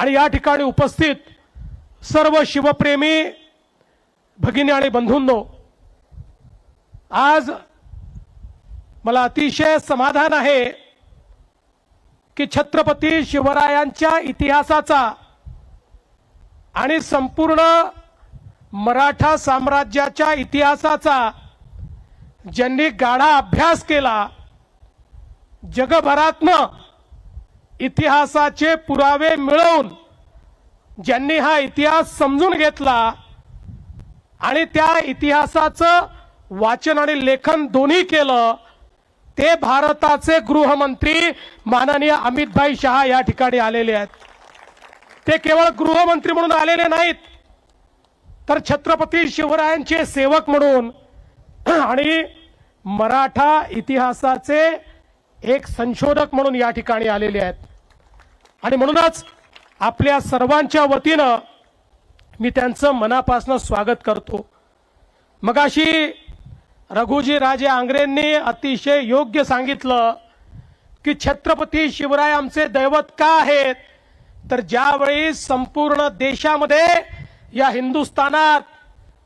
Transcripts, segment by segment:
आणि या ठिकाणी उपस्थित सर्व शिवप्रेमी भगिनी आणि बंधूंनो आज मला अतिशय समाधान आहे की छत्रपती शिवरायांच्या इतिहासाचा आणि संपूर्ण मराठा साम्राज्याच्या इतिहासाचा ज्यांनी गाढा अभ्यास केला जगभरातनं इतिहासाचे पुरावे मिळवून ज्यांनी हा इतिहास समजून घेतला आणि त्या इतिहासाचं वाचन आणि लेखन दोन्ही केलं ते भारताचे गृहमंत्री माननीय अमितभाई शहा या ठिकाणी आलेले आहेत. ते केवळ गृहमंत्री म्हणून आलेले नाहीत तर छत्रपती शिवरायांचे सेवक म्हणून आणि मराठा इतिहासाचे एक संशोधक म्हणून या ठिकाणी आलेले आहेत. आणि म्हणूनच आपल्या सर्वांच्या वतीनं मी त्यांचं मनापासून स्वागत करतो. मगाशी रघुजी राजे आंग्रेंनी अतिशय योग्य सांगितलं की छत्रपती शिवराय आमचे दैवत का आहेत? तर ज्यावेळी संपूर्ण देशामध्ये या हिंदुस्थानात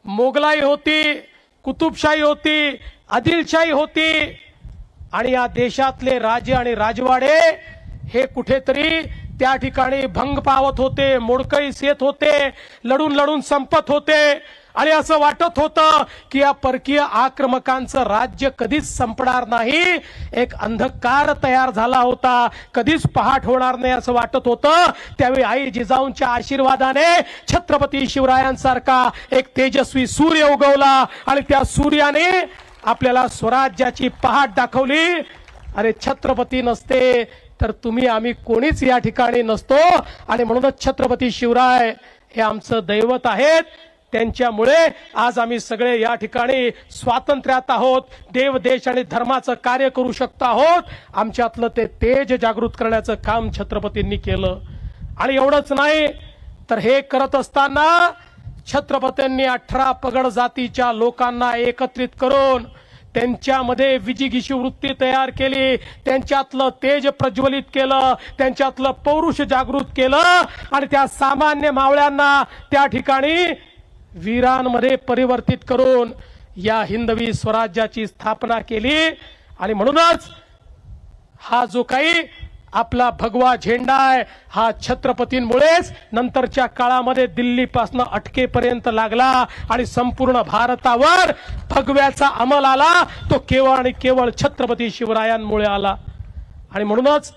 मोगलाई होती कुतुबशाही होती आदिलशाही होती आणि या देशातले राजे आणि राजवाडे हे कुठेतरी त्या ठिकाणी भंग पावत होते मोडकळीस येत होते लढून लढून संपत होते. आणि असं वाटत होतं की या परकीय आक्रमकांचं राज्य कधीच संपणार नाही. एक अंधकार तयार झाला होता. कधीच पहाट होणार नाही असं वाटत होतं. त्यावेळी आई जिजाऊंच्या आशीर्वादाने छत्रपती शिवरायांसारखा एक तेजस्वी सूर्य उगवला आणि त्या सूर्याने आपल्याला स्वराज्याची पहाट दाखवली. अरे छत्रपती नसते तर तुम्ही आम्ही कोणीच या ठिकाणी नसतो. आणि म्हणूनच छत्रपती शिवराय हे आमचं दैवत आहेत. त्यांच्यामुळे आज आम्ही सगळे या ठिकाणी स्वातंत्र्यात आहोत. देव देश आणि धर्माचं कार्य करू शकतो आहोत. आमच्यातलं ते तेज जागृत करण्याचं काम छत्रपतींनी केलं. आणि एवढंच नाही तर हे करत असताना छत्रपतींनी अठरा पगड जातीच्या लोकांना एकत्रित करून त्यांच्यामध्ये विजिगिशी वृत्ती तयार केली. त्यांच्यातलं तेज प्रज्वलित केलं. त्यांच्यातलं पौरुष जागृत केलं. आणि त्या सामान्य मावळ्यांना त्या ठिकाणी वीरांमध्ये परिवर्तित करून या हिंदवी स्वराज्याची स्थापना केली. आणि म्हणूनच हा जो काही आपला भगवा झेंडा आहे. हा छत्रपतींमुळेच नंतरच्या काळामध्ये दिल्लीपासून अटकेपर्यंत लागला आणि संपूर्ण भारतावर भगव्याचा अंमल आला. तो केवळ आणि केवळ छत्रपती शिवरायांमुळे आला. आणि म्हणूनच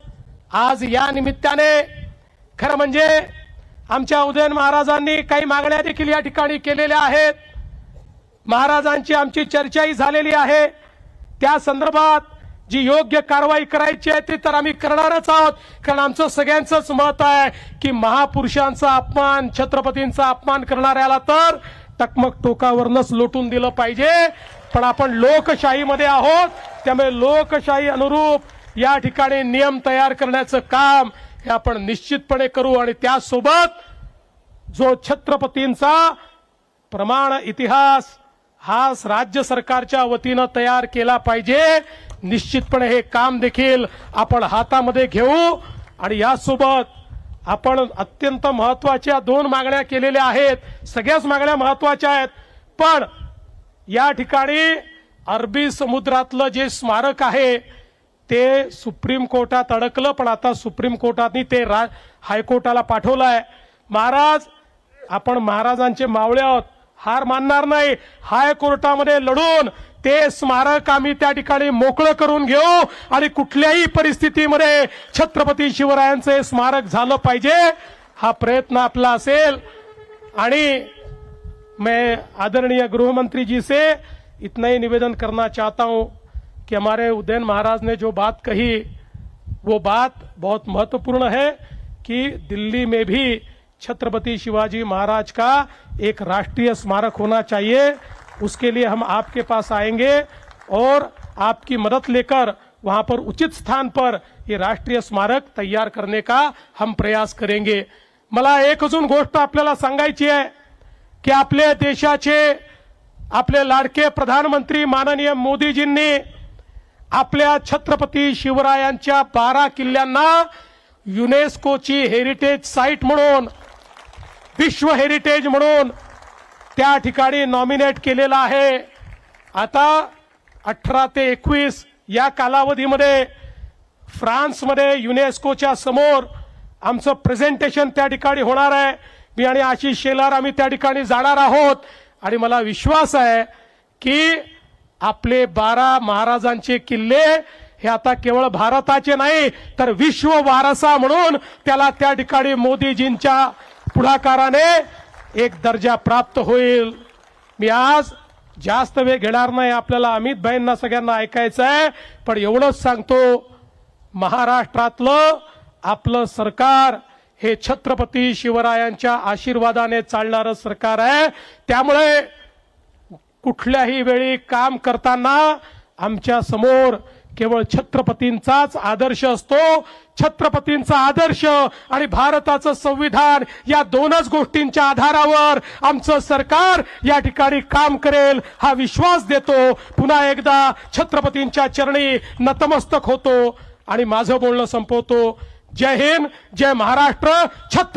आज या निमित्ताने खरं म्हणजे आमच्या उदयन महाराजांनी काही मागण्या देखील या ठिकाणी केलेल्या आहेत. महाराजांची आमची चर्चाही झालेली आहे. त्या संदर्भात जी योग्य कारवाई करायची आहे ती तर आम्ही करणारच आहोत. कारण आमचं सगळ्यांचंच मत आहे की महापुरुषांचा अपमान छत्रपतींचा अपमान करणाऱ्याला तर टकमक टोकावरनच लोटून दिलं पाहिजे. पण आपण लोकशाहीमध्ये आहोत त्यामुळे लोकशाही अनुरूप या ठिकाणी नियम तयार करण्याचं काम हे आपण निश्चितपणे करू. आणि त्यासोबत जो छत्रपतींचा प्रमाण इतिहास हा राज्य सरकारच्या वतीनं तयार केला पाहिजे. निश्चितपणे हे काम देखील आपण हातामध्ये घेऊ आणि यासोबत आपण अत्यंत महत्त्वाच्या दोन मागण्या केलेल्या आहेत. सगळ्याच मागण्या महत्त्वाच्या आहेत. पण या ठिकाणी अरबी समुद्रातलं जे स्मारक आहे ते सुप्रीम कोर्टात अडकलं पण आता सुप्रीम कोर्टाने ते रा हायकोर्टाला पाठवलं आहे महाराज आपण महाराजांचे मावळे आहोत. हार मानणार नाही. हायकोर्टामध्ये लढून ते स्मारक आम्ही त्या ठिकाणी मोकळं करून घेऊ आणि कुठल्याही परिस्थितीमध्ये छत्रपती शिवरायांचं स्मारक झालं पाहिजे हा प्रयत्न आपला असेल. आणि मैं आदरणीय गृहमंत्री जी से इतना ही निवेदन करना चाहता हूं कि हमारे उदयन महाराज ने जो बात कही वो बात बहुत महत्त्वपूर्ण है कि दिल्ली में भी छत्रपति शिवाजी महाराज का एक राष्ट्रीय स्मारक होना चाहिए। उसके लिए हम आपके पास आएंगे और आपकी मदद लेकर वहां पर उचित स्थान पर ये राष्ट्रीय स्मारक तैयार करने का हम प्रयास करेंगे। मला एक अजून गोष्ट आपल्याला सांगायची आहे की आपल्या देशाचे आपले लाडके प्रधानमंत्री माननीय मोदीजींनी आपल्या छत्रपती शिवरायांच्या बारा किल्ल्यांना युनेस्कोची हेरिटेज साईट म्हणून विश्व हेरिटेज म्हणून त्या ठिकाणी नॉमिनेट केलेलं आहे. आता अठरा ते एकवीस या कालावधीमध्ये फ्रान्समध्ये युनेस्कोच्या समोर आमचं प्रेझेंटेशन त्या ठिकाणी होणार आहे. मी आणि आशिष शेलार आम्ही त्या ठिकाणी जाणार आहोत. आणि मला विश्वास आहे की आपले बारा महाराजांचे किल्ले हे आता केवळ भारताचे नाही तर विश्व वारसा म्हणून त्याला त्या ठिकाणी मोदीजींच्या पुढाकाराने एक दर्जा प्राप्त होईल. मी आज जास्त वेळ घेणार नाही आपल्याला अमित भाईंना सगळ्यांना ऐकायचं आहे. पण एवढंच सांगतो महाराष्ट्रातलं आपलं सरकार हे छत्रपती शिवरायांच्या आशीर्वादाने चालणारं सरकार आहे. त्यामुळे कुठल्याही वेळी काम करताना आमच्यासमोर केवळ छत्रपतींचाच आदर्श असतो छत्रपतींचा आदर्श आणि भारताचं संविधान या दोनच गोष्टींच्या आधारावर आमचं सरकार या ठिकाणी काम करेल हा विश्वास देतो. पुन्हा एकदा छत्रपतींच्या चरणी नतमस्तक होतो आणि माझं बोलणं संपवतो. जय हिंद जय महाराष्ट्र छत्र